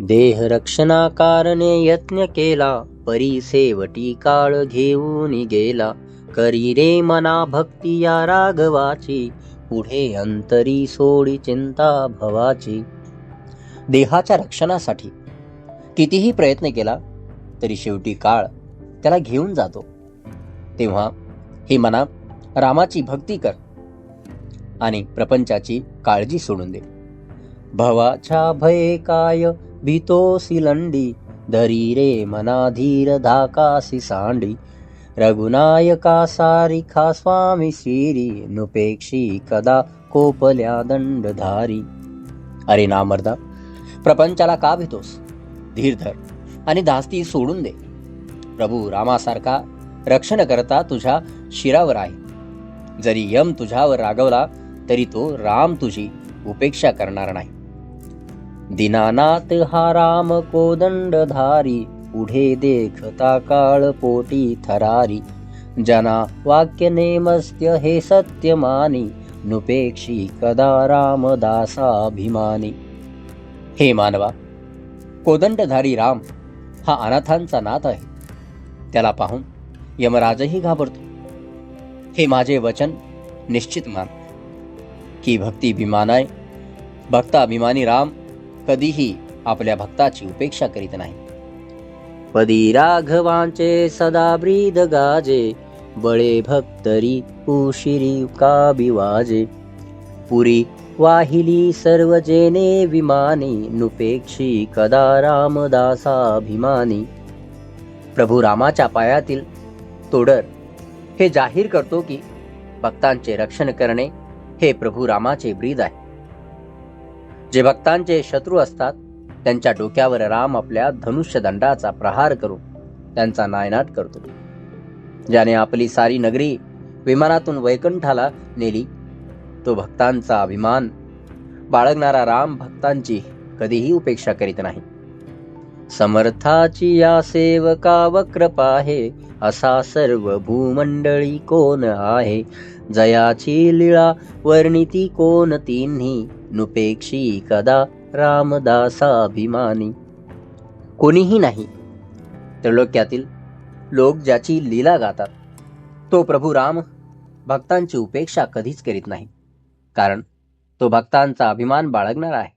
देह रक्षणा कारणे यत्न केला परी सेवटी काळ घेऊन गेला. करी रे मना भक्ती या राघवाची पुढे अंतरी सोडी चिंता भवाची. देहाच्या रक्षणासाठी कितीही प्रयत्न केला तरी शेवटी काळ त्याला घेऊन जातो. तेव्हा हे मना रामाची भक्ती कर आणि प्रपंचाची काळजी सोडून दे. भवाच्या भये काय भीतोसी लंडी धरी रे मनाधीर धाकासी सांडी। रघुनायका सारिखा स्वामी शिरी नुपेक्षी कदा कोपल्या दंडधारी। अरे नामर्दा प्रपंचाला का भीतोस? धीर धर आणि धास्ती सोडून दे। प्रभू रामासारखा रक्षण करता तुझ्या शिरावर आहे। जरी यम तुझ्यावर रागवला तरी तो राम तुझी उपेक्षा करणार नाही। दीनानाथ हा राम कोदंडधारी पुढे देखता काळ पोटी थरारी. जना वाक्य नेमस्त्य हे सत्यमानी नुपेक्षी कदा रामदासाभिमानी हे मानवा कोदंडधारी राम हा अनाथांचा नाथ आहे. त्याला पाहून यमराजही घाबरतो. हे माझे वचन निश्चित मान. की भक्ती भक्ताभिमानी राम कधीही आपल्या भक्ताची उपेक्षा करीत नाही. पदी राघवांचे सदा ब्रीद गाजे बळे भक्तरी उशिरी का बिवाजे पुरी वाहिली सर्व जेने विमानी नुपेक्षी कदा रामदासाभिमानी. प्रभू रामाच्या पायातील तोडर हे जाहीर करतो की भक्तांचे रक्षण करणे हे प्रभू रामाचे ब्रीद आहे. जे भक्तांचे शत्रू असतात त्यांच्या डोक्यावर राम आपल्या धनुष्य दंडाचा प्रहार करून त्यांचा नायनाट करतो. ज्याने आपली सारी नगरी विमानातून वैकुंठाला नेली तो भक्तांचा अभिमान बाळगणारा राम भक्तांची कधीही उपेक्षा करीत नाही. समर्थाची या सेवका वक्रपा आहे असा सर्व भूमंडळी कोण आहे? जयाची लीळा वर्णिती कोण तिन्ही? नुपेक्षी कदा रामदासाभिमानी. कोणीही नाही. त्रिलोक्यातील लोक ज्याची लीला गातात तो प्रभू राम भक्तांची उपेक्षा कधीच करीत नाही. कारण तो भक्तांचा अभिमान बाळगणार आहे.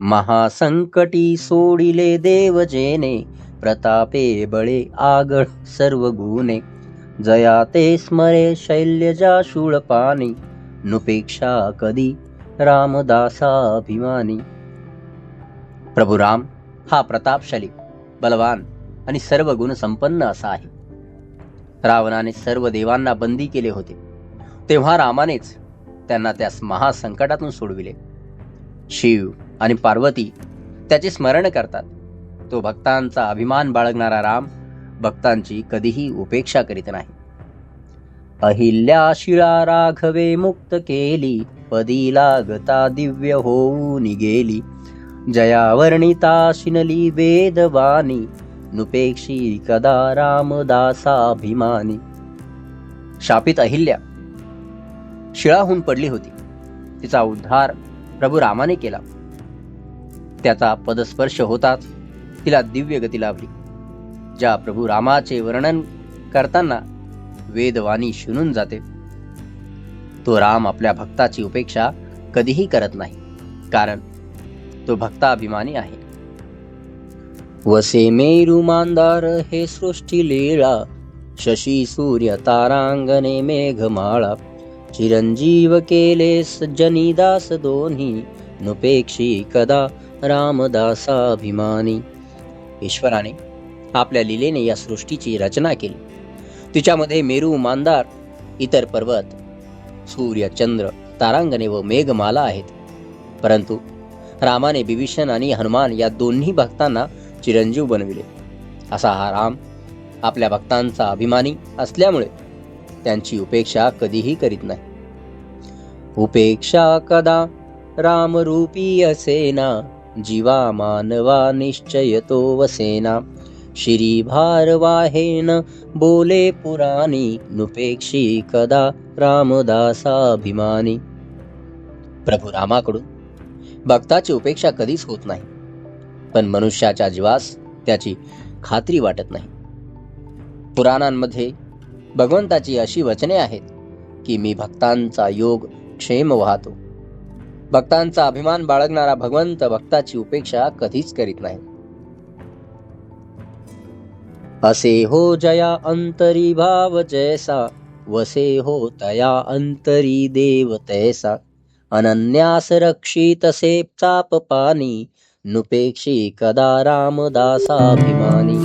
महासंकटी सोडिले देवजेने प्रतापे बळे आगळ सर्व गुणे. जया ते स्मरे शैल्यजा शूळपाणी नुपेक्षा कधी? रामदासाभिमानी। प्रभू राम हा प्रतापशाली बलवान आणि सर्व गुण संपन्न असा आहे. रावणाने सर्व देवांना बंदी केले होते. तेव्हा रामानेच त्यांना त्यास महासंकटातून सोडविले. शिव आणि पार्वती त्याचे स्मरण करतात. तो भक्तांचा अभिमान बाळगणारा राम भक्तांची कधीही उपेक्षा करीत नाही. अहिल्या शिळा राघवे मुक्त केली. पदी लागता दिव्य होऊन गेली. जया वर्णिता शिनली वेदवाणी. नुपेक्षी कदा रामदासाभिमानी. शापित अहिल्या. शिळाहून पडली होती. तिचा उद्धार प्रभू रामाने केला. त्याचा पदस्पर्श होताच तिला दिव्य गती लाभली ज्या प्रभू रामाचे वर्णन करताना वेदवाणी शिणून जाते. तो राम आपल्या भक्ताची उपेक्षा कधीही करत नाही कारण तो भक्ताभिमानी आहे. वसे मेरू मांदार हे सृष्टी लीळा शशी सूर्य तारांगणे मेघमाळा चिरंजीव केले सज्जनीदास दोन्ही नुपेक्षी कदा रामदासाभिमानी. ईश्वराने आपल्या लीलेने या सृष्टीची रचना केली. तिच्यामध्ये मेरू मांदार इतर पर्वत सूर्य चंद्र तारांगणे व मेघमाला आहेत. परंतु रामाने बिभीषण आणि हनुमान या दोन्ही भक्तांना चिरंजीव बनविले. असा हा राम आपल्या भक्तांचा अभिमानी असल्यामुळे त्यांची उपेक्षा कधीही करीत नाही. उपेक्षा कदा? रामरूपी असेना जीवा मानवा निश्चयतो वसेना. श्री भारवाहेन बोले पुराणी नुपेक्षी कदा रामदासाभिमानी. प्रभू रामाकडून भक्ताची उपेक्षा कधीच होत नाही पण मनुष्याच्या जीवास त्याची खात्री वाटत नाही. पुराणांमध्ये भगवंताची अशी वचने आहेत की मी भक्तांचा योग क्षेम वाहतो. भक्तांचा अभिमान बाळगणारा भगवंत भक्ताची उपेक्षा कधीच करीत नाही. असे हो जया अंतरी भाव जैसा वसे हो तया अंतरी देव तैसा. अनन्यास रक्षित से चाप पानी नुपेक्षी कदा रामदासाभिमानी.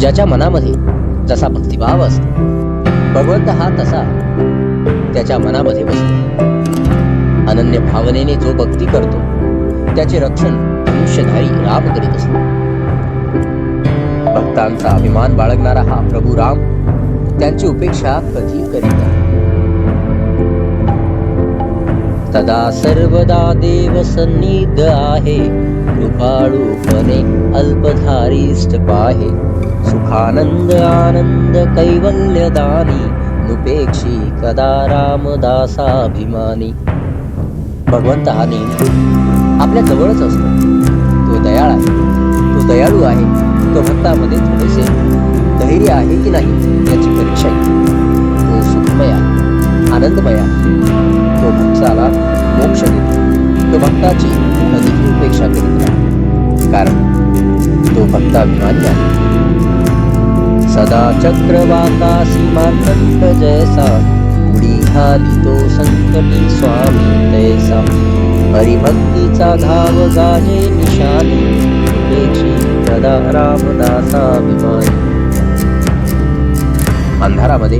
ज्याच्या मनामध्ये जसा भक्तिभाव असतो भगवंत हा तसा त्याच्या मनामध्ये बसतो. अनन्य भावनेने जो भक्ती करतो त्याचे रक्षण मनुष्यधारी राम करीत असतो. भक्तांचा अभिमान बाळगणारा हा प्रभू राम त्यांची उपेक्षा कधी करीत तदा सर्वदा देव सन्निध आहे कृपाळूपणे अल्पधारिष्ट पाहे. सुखानंद आनंद कैवल्यदानी नुपेक्षी कदा रामदासाभिमानी. भगवंत हा नेहमी आपल्या जवळच असतो. तो दयाळ आहे. तो दयाळू आहे. तो भक्तामध्ये थोडेसे धैर्य आहे की नाही याची परीक्षा घेतो तो सुखमय आहे आनंदमय आहे तो भक्ताला मोक्ष देतो. तो भक्ताची कधीही उपेक्षा करीत नाही कारण तो भक्ताभिमानी आहे. सदा चक्रवाता मानंद जैसा उडी घाली तो संकटी स्वामी तैसा. हरिभक्तीचा धाव गाजे निशानी उपेक्षी सदा रामदासाभिमानी अंधारामध्ये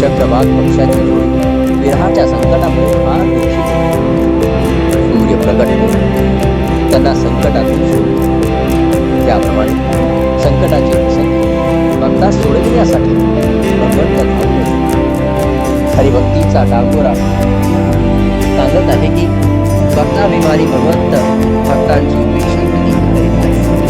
चक्रवात पक्षाची जोडी विरहाच्या संकटामुळे फार दुःखी. सूर्य प्रकट होऊन त्यांना संकटात त्याप्रमाणे संकटाची संधी भक्ता सोडविण्यासाठी भगवंत हरिभक्तीचा डांगोरा. सांगत आहे की भक्ताभिमानी भगवंत भक्तांची उपेक्षा कधी करीत नाही